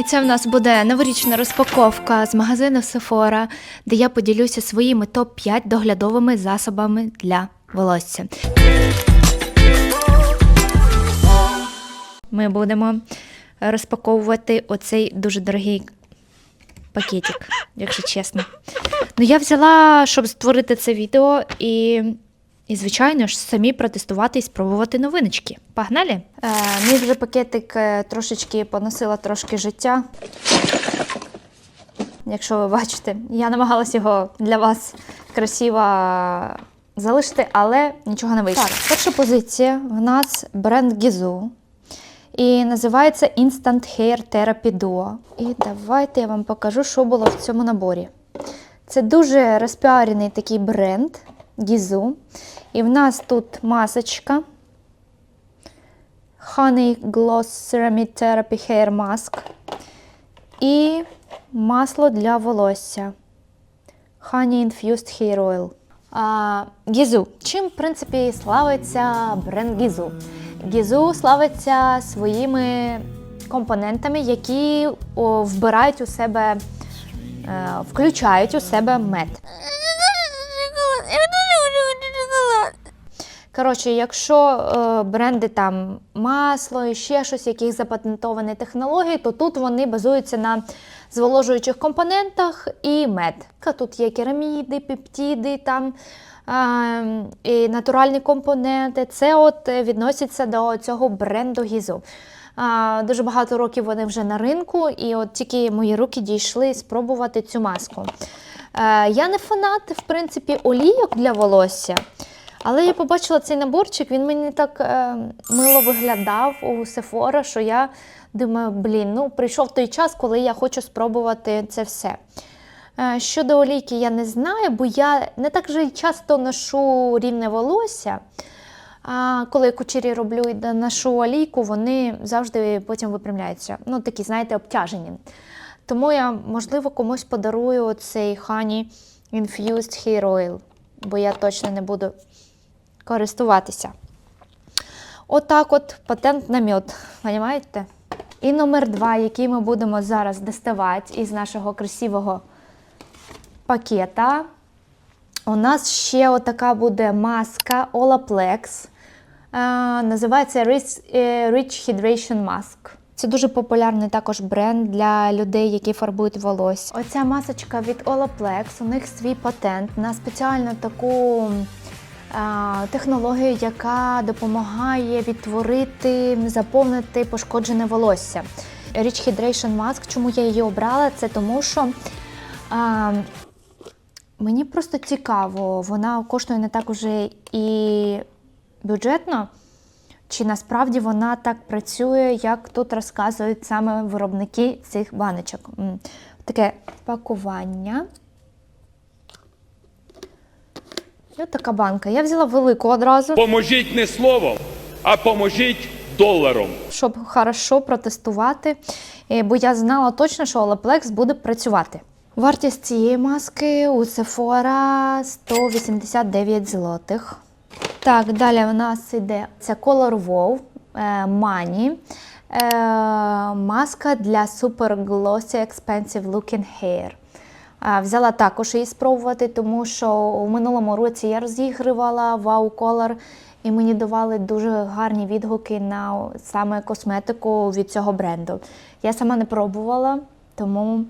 І це в нас буде новорічна розпаковка з магазину Sephora, де я поділюся своїми топ-5 доглядовими засобами для волосся. Ми будемо розпаковувати оцей дуже дорогий пакетик, якщо чесно. Ну, я взяла, щоб створити це відео і, і звичайно ж, самі протестувати і спробувати новиночки. Погнали? Е, мій вже пакетик е, трошечки поносила трошки життя. Якщо ви бачите, я намагалась його для вас красиво залишити, але нічого не вийшло. Так, перша позиція в нас бренд Gizou. І називається Instant Hair Therapy Duo. І давайте я вам покажу, що було в цьому наборі. Це дуже розпіарений такий бренд Gizou. І в нас тут масочка. Honey Gloss Ceramic Therapy Hair Mask. І масло для волосся. Honey Infused Hair Oil. А, Гізу. Чим, в принципі, славиться бренд Гізу? Гізу славиться своїми компонентами, які вбирають у себе, е, включають у себе мед. Коротше, якщо е, бренди там масло і ще щось, яких запатентовані технології, то тут вони базуються на зволожуючих компонентах і мед. Тут є кераміди, пептиди, там е, і натуральні компоненти. Це от е, відноситься до цього бренду Гізу. Дуже багато років вони вже на ринку, і от тільки мої руки дійшли спробувати цю маску. Я не фанат, в принципі, олійок для волосся. Але я побачила цей наборчик, він мені так е, мило виглядав у Sephora, що я думаю, блін, ну прийшов той час, коли я хочу спробувати це все. Е, щодо олійки, я не знаю, бо я не так же часто ношу рівне волосся. А коли я кучері роблю і ношу олійку, вони завжди потім випрямляються. Ну, такі, знаєте, обтяжені. Тому я, можливо, комусь подарую цей Honey Infused Hair Oil, бо я точно не буду користуватися. Отак от патент на мед, розумієте? І номер два, який ми будемо зараз доставати із нашого красивого пакета. У нас ще отака буде маска Olaplex. Е, називається Rich, е, Rich Hydration Mask. Це дуже популярний також бренд для людей, які фарбують волосся. Оця масочка від Olaplex, у них свій патент на спеціальну таку технологію, яка допомагає відтворити, заповнити пошкоджене волосся. Rich Hydration Mask, чому я її обрала? Це тому, що е, Мені просто цікаво, вона коштує не так уже і бюджетно, чи насправді вона так працює, як тут розказують саме виробники цих баночок. Таке пакування. І от така банка. Я взяла велику одразу, Поможіть не словом, а поможіть доларом. щоб хорошо протестувати, е, бо я знала точно, що Olaplex буде працювати. Вартість цієї маски у Sephora 189 злотих. Так, далі у нас йде це Color Wow е, Money. Е, маска для Super Glossy Expensive Looking Hair. Взяла також її спробувати, тому що у минулому році я розігрувала Wow Color і мені давали дуже гарні відгуки на саме косметику від цього бренду. Я сама не пробувала, тому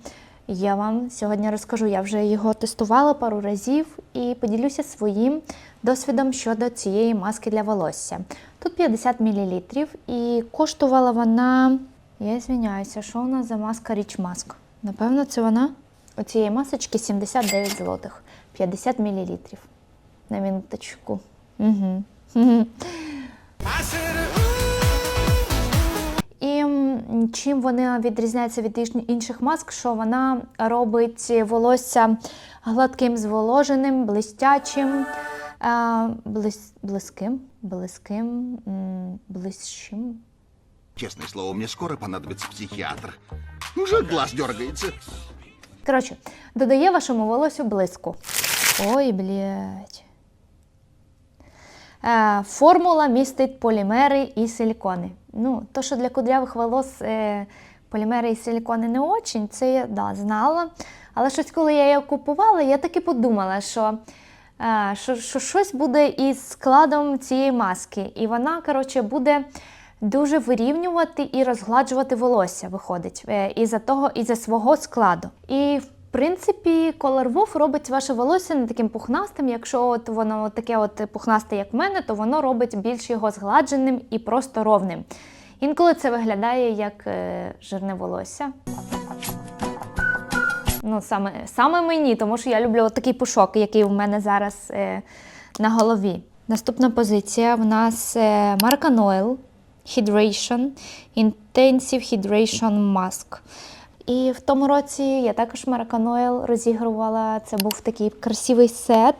я вам сьогодні розкажу. Я вже його тестувала пару разів і поділюся своїм досвідом щодо цієї маски для волосся. Тут 50 мл і коштувала вона. Я звиняюся, що нас за маска Rich Mask? Напевно, це вона. У цієї масочки 79 злотих, 50 мл. На минуточку. Угу. І чим вона відрізняється від інших маск, що вона робить волосся гладким, зволоженим, блистячим, е, блис, блиским, блиским, м, блищим. Слово, мне скоро понадобится психиатр. Уже глаз дергается. Коротше, додає вашому волосю блиску. Ой, блядь. Е, формула містить полімери і силікони. Ну, то, що для кудрявих волос е, полімери і силікони не очень, це я да, знала. Але щось, коли я її купувала, я таки подумала, що, е, що, що щось буде із складом цієї маски. І вона, коротше, буде дуже вирівнювати і розгладжувати волосся, виходить, е, із-за того, із-за свого складу. І в принципі, Color Wolf робить ваше волосся не таким пухнастим. Якщо от воно таке от пухнасте, як в мене, то воно робить більш його згладженим і просто ровним. Інколи це виглядає як е, жирне волосся. Ну, саме, саме мені, тому що я люблю такий пушок, який у мене зараз е, на голові. Наступна позиція в нас е, Marcan Oil Hydration Intensive Hydration Mask. І в тому році я також Oil розігрувала. Це був такий красивий сет.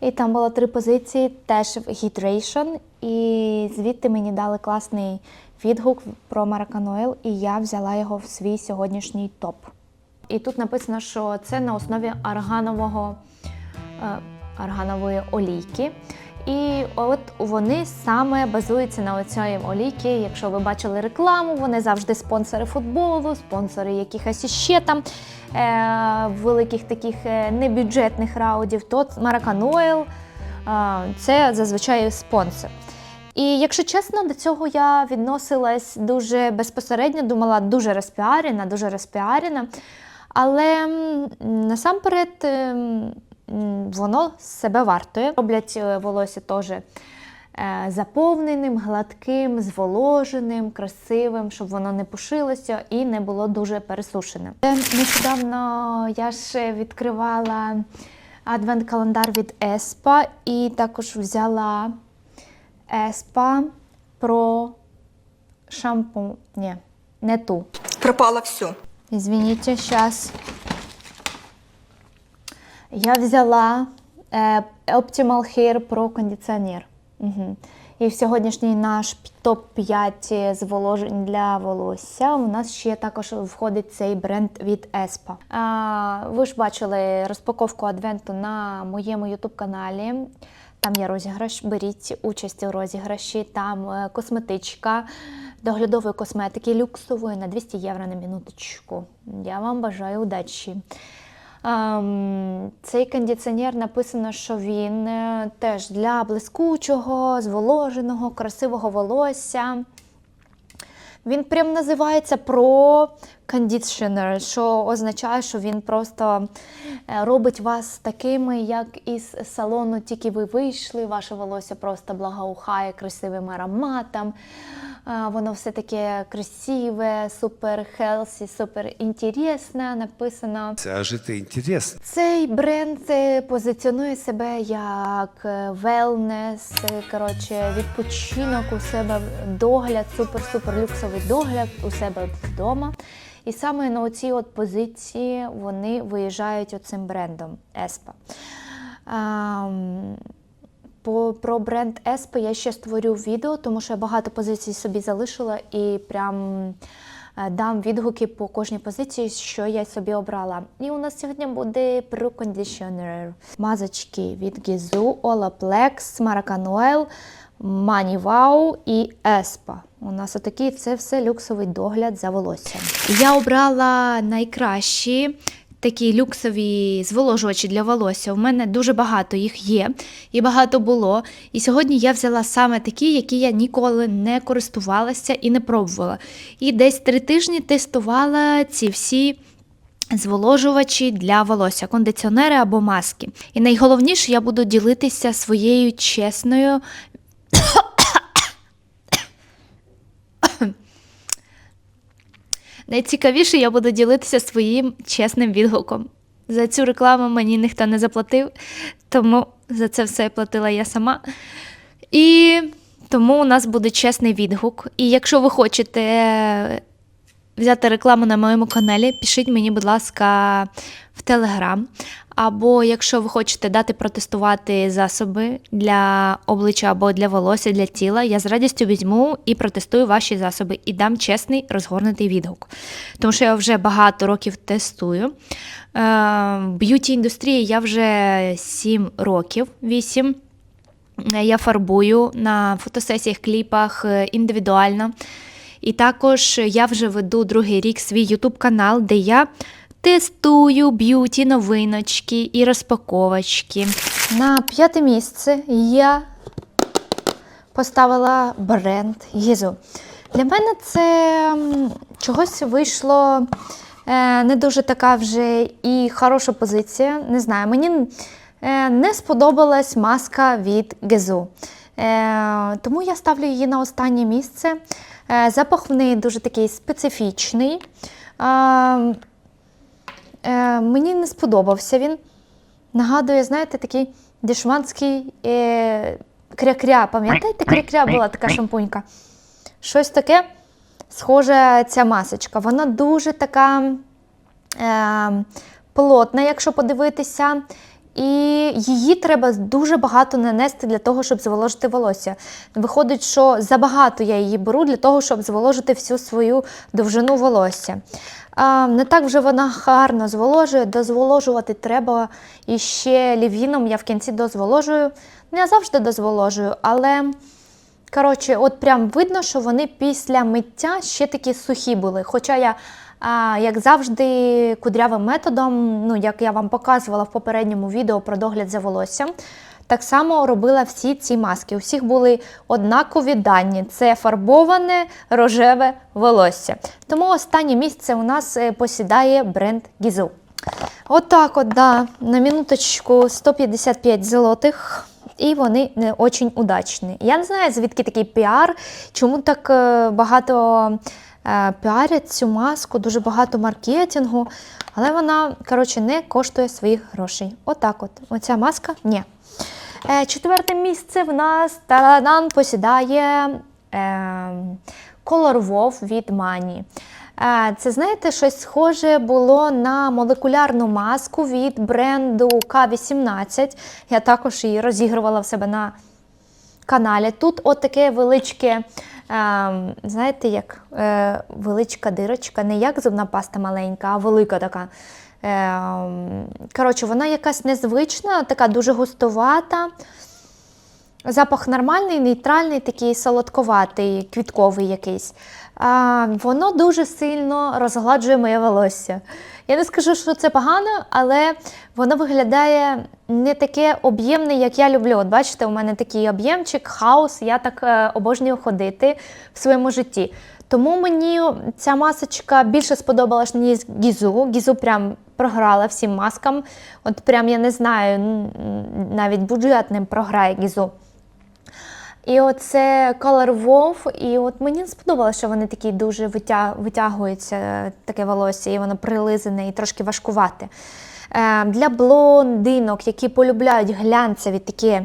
І там було три позиції, теж в Hydration. І звідти мені дали класний відгук про Oil, і я взяла його в свій сьогоднішній топ. І тут написано, що це на основі арганового, е, арганової олійки. І от вони саме базуються на оцій олійки. Якщо ви бачили рекламу, вони завжди спонсори футболу, спонсори якихось іще там е, великих таких е, небюджетних раудів. То Maracan Oil е, це зазвичай спонсор. І якщо чесно, до цього я відносилась дуже безпосередньо, думала дуже розпіарена, дуже розпіарена. Але насамперед ем, воно себе вартує. Роблять е, волосся теж е, заповненим, гладким, зволоженим, красивим, щоб воно не пушилося і не було дуже пересушене. Е, Нещодавно я ж відкривала адвент-календар від Еспа і також взяла Еспа про шампунь. Ні, не ту. Пропало все. Извините, сейчас. Я взяла е, Optimal Hair Pro кондиціонер. Угу. І в сьогоднішній наш топ-5 зволожень для волосся у нас ще також входить цей бренд від Espa. Ви ж бачили розпаковку адвенту на моєму YouTube каналі. Там є розіграш, беріть участь у розіграші. Там е, косметичка доглядової косметики люксової на 200 євро на минуточку. Я вам бажаю удачі. Цей кондиціонер написано, що він е, теж для блискучого, зволоженого, красивого волосся. Він прям називається Pro Conditioner, що означає, що він просто е, робить вас такими, як із салону, тільки ви вийшли, ваше волосся просто благоухає красивим ароматом. Воно все таке красиве, супер хелсі, супер інтересне. Написано. Це жити інтересно. Цей бренд е, позиціонує себе як велнес, коротше, відпочинок у себе, догляд, супер-супер люксовий догляд у себе вдома. І саме на оцій от позиції вони виїжджають оцим брендом Еспа. По, про бренд Еспа я ще створю відео, тому що я багато позицій собі залишила і прям е, дам відгуки по кожній позиції, що я собі обрала. І у нас сьогодні буде Conditioner. Мазочки від Gizu, Olaplex, Maracan Oil, Money Wow і Espa. У нас отакий це все люксовий догляд за волоссям. Я обрала найкращі такі люксові зволожувачі для волосся. У мене дуже багато їх є і багато було. І сьогодні я взяла саме такі, які я ніколи не користувалася і не пробувала. І десь три тижні тестувала ці всі. Зволожувачі для волосся, кондиціонери або маски. І найголовніше, я буду ділитися своєю чесною Найцікавіше я буду ділитися своїм чесним відгуком. За цю рекламу мені ніхто не заплатив, тому за це все платила я сама. І тому у нас буде чесний відгук. І якщо ви хочете взяти рекламу на моєму каналі, пишіть мені, будь ласка, в Телеграм. Або якщо ви хочете дати протестувати засоби для обличчя або для волосся, для тіла, я з радістю візьму і протестую ваші засоби і дам чесний розгорнутий відгук. Тому що я вже багато років тестую. Е, В б'юті індустрії я вже 7 років, 8. Я фарбую на фотосесіях, кліпах е, індивідуально. І також я вже веду другий рік свій YouTube канал, де я тестую б'юті новиночки і розпаковочки. На п'яте місце я поставила бренд Гізу. Для мене це чогось вийшло е, не дуже така вже і хороша позиція. Не знаю, мені е, не сподобалась маска від Гезу. Е, тому я ставлю її на останнє місце. Запах в неї дуже такий специфічний. Е, мені не сподобався він. Нагадує, знаєте, такий дешманський е, кря-кря. Пам'ятаєте, кря-кря була така шампунька? Щось таке схоже ця масочка. Вона дуже така е, плотна, якщо подивитися. І її треба дуже багато нанести для того, щоб зволожити волосся. Виходить, що забагато я її беру для того, щоб зволожити всю свою довжину волосся. А, не так вже вона гарно зволожує, дозволожувати треба і ще лівіном я в кінці дозволожую. Не завжди дозволожую, але коротше, от прям видно, що вони після миття ще такі сухі були. Хоча я, як завжди, кудрявим методом, ну як я вам показувала в попередньому відео про догляд за волоссям, так само робила всі ці маски. У всіх були однакові дані: це фарбоване рожеве волосся. Тому останнє місце у нас е, посідає бренд Гізу. Отак, от, да, на минуточку 155 злотих. І вони не дуже удачні. Я не знаю, звідки такий піар, чому так е, багато е, піарять цю маску, дуже багато маркетингу, але вона, коротше, не коштує своїх грошей. Отак от. Оця маска ні. Е, четверте місце в нас тарадан посідає е, Color Wow від Мані. Це, знаєте, щось схоже було на молекулярну маску від бренду К18. Я також її розігрувала в себе на каналі. Тут от таке величке, знаєте, як е, величка дирочка, не як зубна паста маленька, а велика така. Е, коротше, вона якась незвична, така дуже густувата. Запах нормальний, нейтральний, такий солодковатий, квітковий якийсь. Воно дуже сильно розгладжує моє волосся. Я не скажу, що це погано, але воно виглядає не таке об'ємне, як я люблю. От бачите, у мене такий об'ємчик, хаос, я так е, обожнюю ходити в своєму житті. Тому мені ця масочка більше сподобалась, ніж Гізу. Гізу прям програла всім маскам. От прям я не знаю, навіть бюджетним програє Гізу. І оце Color Wolf, і от мені сподобалося, що вони такі дуже витя... витягуються, таке волосся, і воно прилизане і трошки важкувате. Е, для блондинок, які полюбляють глянцеві такі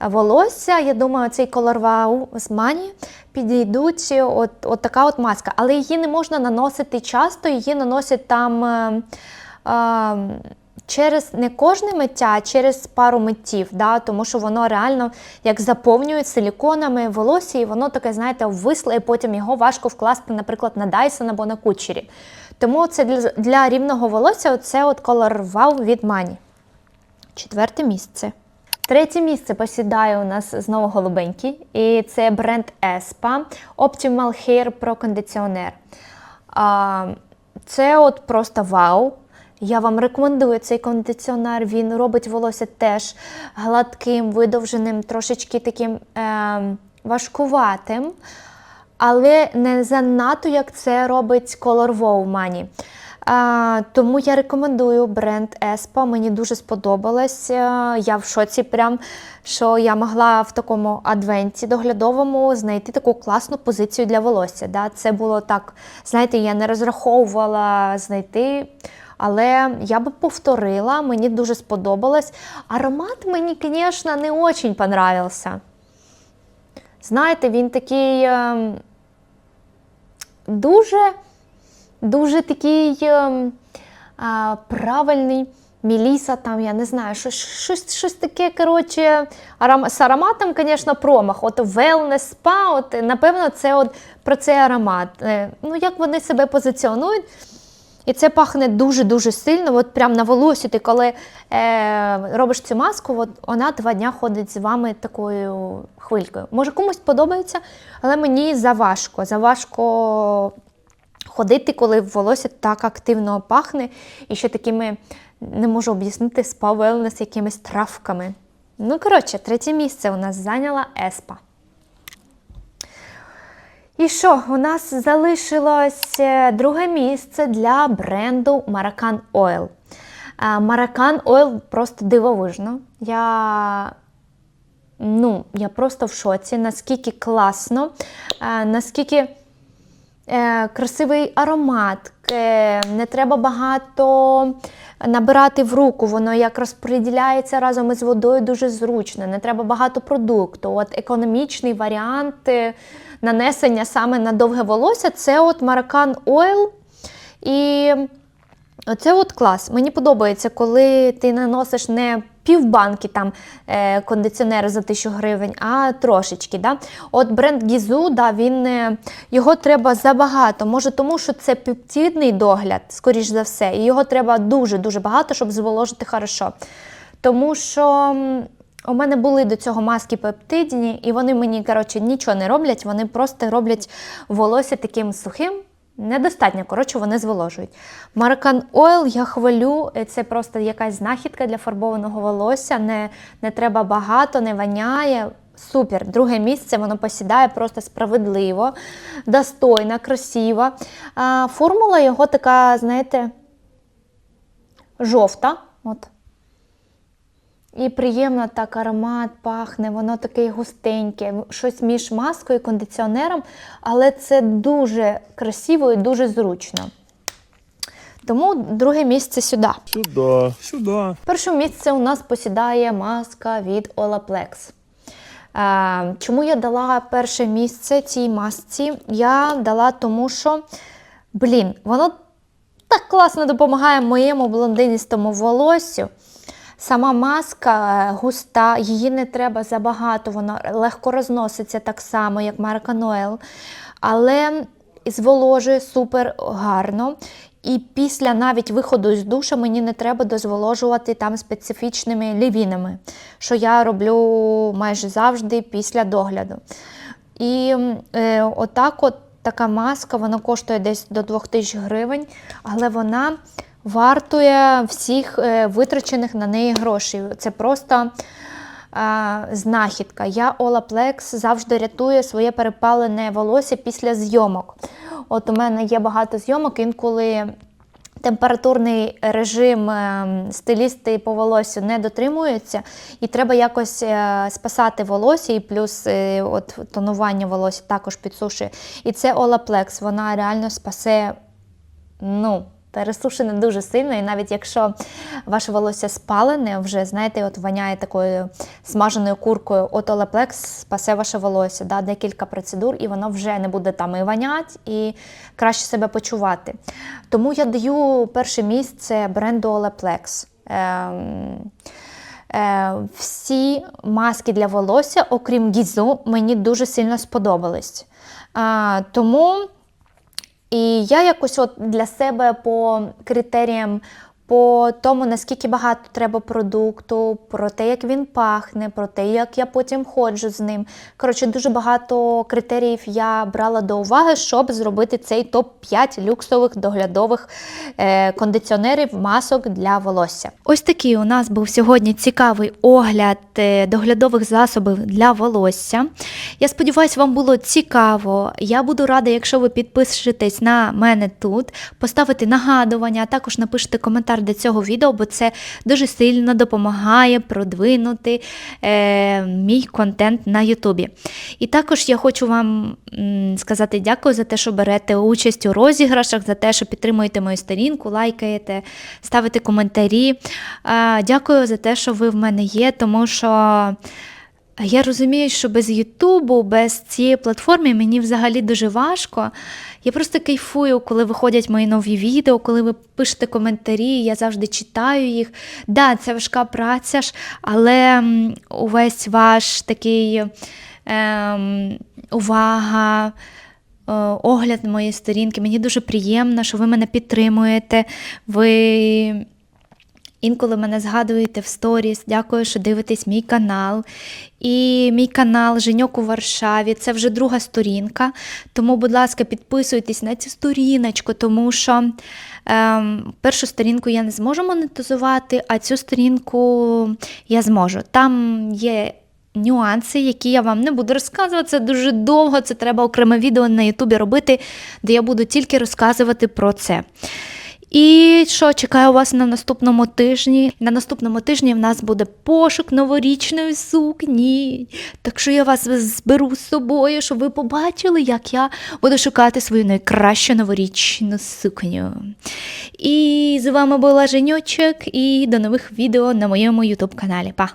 волосся, я думаю, цей Color Wow з Мані підійдуть от, от така от маска. Але її не можна наносити часто, її наносять там. Е, е, Через не кожне миття, а через пару миттів, да, тому що воно реально як заповнює силіконами волосся, і воно таке, знаєте, обвисле, і потім його важко вкласти, наприклад, на Dyson або на кучері. Тому це для, для рівного волосся це от Color Wow від Мані. Четверте місце. Третє місце посідає у нас знову голубенький, і це бренд Espa Optimal Hair Pro Conditioner. Це от просто вау. Я вам рекомендую цей кондиціонер. Він робить волосся теж гладким, видовженим, трошечки таким е, важкуватим, але не занадто, як це робить Color Wow Money. Е, тому я рекомендую бренд Espa. Мені дуже сподобалось. Е, Я в шоці, прям, що я могла в такому адвенті доглядовому знайти таку класну позицію для волосся. Да? Це було так, знаєте, я не розраховувала знайти. Але я би повторила, мені дуже сподобалось. Аромат мені, звісно, не дуже понравився. Знаєте, він такий е, дуже, дуже такий е, е, правильний. Міліса, там, я не знаю, щось, щось, щось таке, коротше, аром, з ароматом, звісно, промах. От wellness spa, от, напевно, це от про цей аромат. Е, Ну, як вони себе позиціонують. І це пахне дуже-дуже сильно. От прям на волосі, ти коли е, робиш цю маску, от вона два дня ходить з вами такою хвилькою. Може, комусь подобається, але мені заважко. Заважко ходити, коли волосся так активно пахне, і ще такими, не можу об'яснити, спа велнес якимись травками. Ну, коротше, третє місце у нас зайняла Еспа. І що, у нас залишилось е, друге місце для бренду Maracan Oil. Maracan Oil просто дивовижно. Я, ну, я просто в шоці, наскільки класно, е, наскільки е, красивий аромат, е, не треба багато набирати в руку, воно як розподіляється разом із водою дуже зручно, не треба багато продукту. От економічний варіант е, нанесення саме на довге волосся це от Maracan Oil. І Оце от клас. Мені подобається, коли ти наносиш не півбанки там е, кондиціонер за 1000 гривень, а трошечки. Да? От бренд Гізу, да, він, е, його треба забагато. Може, тому що це пептидний догляд, скоріш за все, і його треба дуже-дуже багато, щоб зволожити хорошо. Тому що у мене були до цього маски пептидні, і вони мені коротше, нічого не роблять, вони просто роблять волосся таким сухим. Недостатньо, коротше, вони зволожують. Маракан Ойл я хвалю, е, це просто якась знахідка для фарбованого волосся. Не, не треба багато, не воняє. Супер. Друге місце воно посідає просто справедливо, достойно, красиво. Формула його така, знаєте, жовта. От. І приємно так аромат пахне, воно таке густеньке, щось між маскою і кондиціонером, але це дуже красиво і дуже зручно. Тому друге місце сюди. Сюда, сюда. Перше місце у нас посідає маска від Olaplex. Е, чому я дала перше місце цій масці? Я дала тому, що, блін, воно так класно допомагає моєму блондиністому волоссю. Сама маска е, густа, її не треба забагато, вона легко розноситься так само, як Marca Noel, але зволожує супер гарно. І після навіть виходу з душа мені не треба дозволожувати там специфічними лівінами, що я роблю майже завжди після догляду. І е, отак от така маска, вона коштує десь до 2000 гривень, але вона вартує всіх е, витрачених на неї грошей. Це просто е, знахідка. Я Олаплекс завжди рятує своє перепалене волосся після зйомок. От у мене є багато зйомок, інколи температурний режим е, стилісти по волосю не дотримуються, і треба якось е, спасати волосся, і плюс е, от, тонування волосся також підсушує. І це Олаплекс, вона реально спасе. ну, Пересушене дуже сильно, і навіть якщо ваше волосся спалене, вже знаєте, от воняє такою смаженою куркою, от Olaplex спасе ваше волосся, да, декілька процедур, і воно вже не буде там і вонять, і краще себе почувати. Тому я даю перше місце бренду Olaplex. Ем, е, всі маски для волосся, окрім гізу, мені дуже сильно сподобались. Тому. І я якось от для себе по критеріям, по тому, наскільки багато треба продукту, про те, як він пахне, про те, як я потім ходжу з ним. Коротше, дуже багато критеріїв я брала до уваги, щоб зробити цей топ-5 люксових доглядових е, кондиціонерів, масок для волосся. Ось такий у нас був сьогодні цікавий огляд е, доглядових засобів для волосся. Я сподіваюся, вам було цікаво. Я буду рада, якщо ви підпишетесь на мене тут, поставите нагадування, а також напишете коментар до цього відео, бо це дуже сильно допомагає продвинути е, мій контент на Ютубі. І також я хочу вам сказати дякую за те, що берете участь у розіграшах, за те, що підтримуєте мою сторінку, лайкаєте, ставите коментарі. Е, дякую за те, що ви в мене є, тому що. Я розумію, що без Ютубу, без цієї платформи мені взагалі дуже важко. Я просто кайфую, коли виходять мої нові відео, коли ви пишете коментарі, я завжди читаю їх. Да, це важка праця ж, але увесь ваш такий ем, увага. огляд моєї сторінки. Мені дуже приємно, що ви мене підтримуєте. Ви інколи мене згадуєте в сторіс. Дякую, що дивитесь мій канал. І мій канал Женьок у Варшаві. Це вже друга сторінка. Тому, будь ласка, підписуйтесь на цю сторіночку, тому що ем, першу сторінку я не зможу монетизувати, а цю сторінку я зможу. Там є. Нюанси, які я вам не буду розказувати, це дуже довго. Це треба окреме відео на Ютубі робити, де я буду тільки розказувати про це. І що чекаю вас на наступному тижні? На наступному тижні в нас буде пошук новорічної сукні. Так що я вас зберу з собою, щоб ви побачили, як я буду шукати свою найкращу новорічну сукню. І з вами була Женючок, і до нових відео на моєму ютуб каналі. Па!